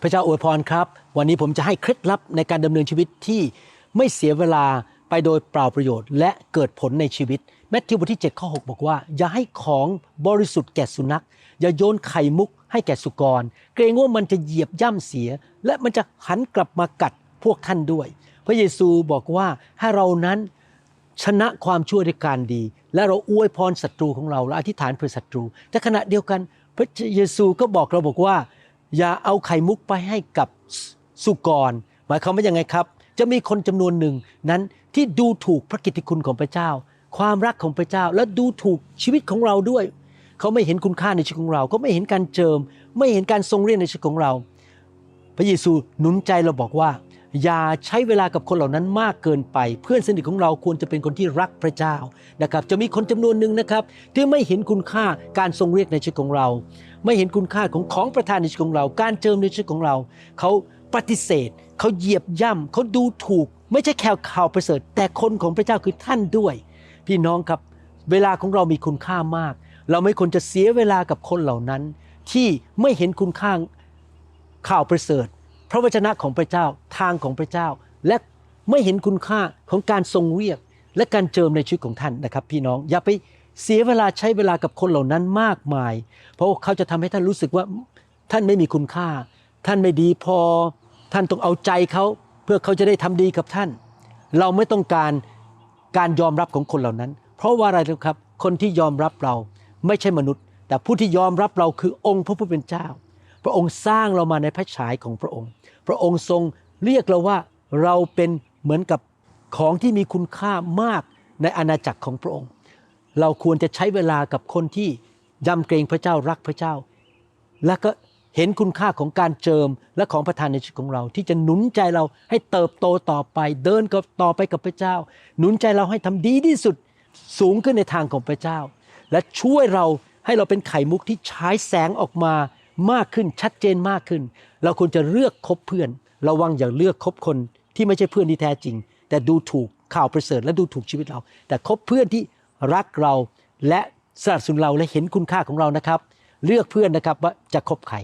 พระเจ้าอวยพรครับ วันนี้ผมจะให้เคล็ดลับในการดำเนินชีวิตที่ไม่เสียเวลาไปโดยเปล่าประโยชน์ และเกิดผลในชีวิตแมทธิวบทที่7ข้อ6บอกว่า อย่าให้ของบริสุทธิ์แก่สุนัข อย่าโยนไข่มุกให้แก่สุกร เกรงว่ามันจะเหยียบย่ำเสีย และมันจะหันกลับมากัดพวกท่านด้วย พระเยซูบอกว่าให้เรานั้นชนะความชั่วด้วยการดี และเราอวยพรศัตรูของเราและอธิษฐานเพื่อศัตรู แต่ขณะเดียวกันพระเยซูก็บอกเราบอกว่า อย่าเอาไข่มุกไปให้กับสุกร หมายความว่ายังไงครับ จะมีคนจำนวนหนึ่งนั้นที่ดูถูกพระกิตติคุณของพระเจ้า ความรักของพระเจ้า และดูถูกชีวิตของเราด้วย เขาไม่เห็นคุณค่าในชีวิตของเรา เขาไม่เห็นการเจิม ไม่เห็นการทรงเรียนในชีวิตของเรา พระเยซูหนุนใจเราบอกว่า อย่าใช้เวลากับคนเหล่านั้นมากเกินไป เพื่อนสนิทของเราควรจะเป็นคนที่รักพระเจ้านะครับ จะมีคนจำนวนหนึ่งนะครับ ที่ไม่เห็นคุณค่าการทรงเรียกในชีวิตของเรา ไม่เห็นคุณค่าของของประทานในชีวิตของเรา การเจิมในชีวิตของเรา เขาปฏิเสธ เขาเหยียบย่ำเขาดูถูก ไม่ใช่แค่ข่าวประเสริฐ แต่คนของพระเจ้าคือท่านด้วย พี่น้องครับเวลาของเรามีคุณค่ามาก เราไม่ควรจะเสียเวลากับคนเหล่านั้น ที่ไม่เห็นคุณค่าข่าวประเสริฐ ระวจนะของพระเจ้าทางของพระเจ้า และไม่เห็นคุณค่าของการทรงเรียก และการเจิมในชีวิตของท่านนะครับ พี่น้องอย่าไปเสียเวลาใช้เวลากับคนเหล่านั้นมากมาย เพราะเขาจะทำให้ท่านรู้สึกว่าท่านไม่มีคุณค่า ท่านไม่ดีพอ ท่านต้องเอาใจเขาเพื่อเขาจะได้ทำดีกับท่าน เราไม่ต้องการการยอมรับของคนเหล่านั้น เพราะว่าอะไรครับ คนที่ยอมรับเราไม่ใช่มนุษย์ แต่ผู้ที่ยอมรับเราคือองค์พระผู้เป็นเจ้า พระองค์สร้างเรามาในพระฉายของพระองค์ พระองค์ทรงเรียกเราว่าเราเป็นเหมือนกับของที่มีคุณค่ามากในอาณาจักรของพระองค์ เราควรจะใช้เวลากับคนที่ยำเกรงพระเจ้ารักพระเจ้า และก็เห็นคุณค่าของการเจิมและของประทานในชีวิตของเรา ที่จะหนุนใจเราให้เติบโตต่อไป เดินกับต่อไปกับพระเจ้า หนุนใจเราให้ทำดีที่สุดสูงขึ้นในทางของพระเจ้า และช่วยเราให้เราเป็นไข่มุกที่ฉายแสงออกมา มากขึ้นชัดเจนมากขึ้น เราควรจะเลือกคบเพื่อน ระวังอย่าเลือกคบคนที่ไม่ใช่เพื่อนที่แท้จริง แต่ดูถูกข่าวประเสริฐและดูถูกชีวิตเรา แต่คบเพื่อนที่รักเราและสนับสนุนเราและเห็นคุณค่าของเรานะครับ เลือกเพื่อนนะครับว่าจะคบใคร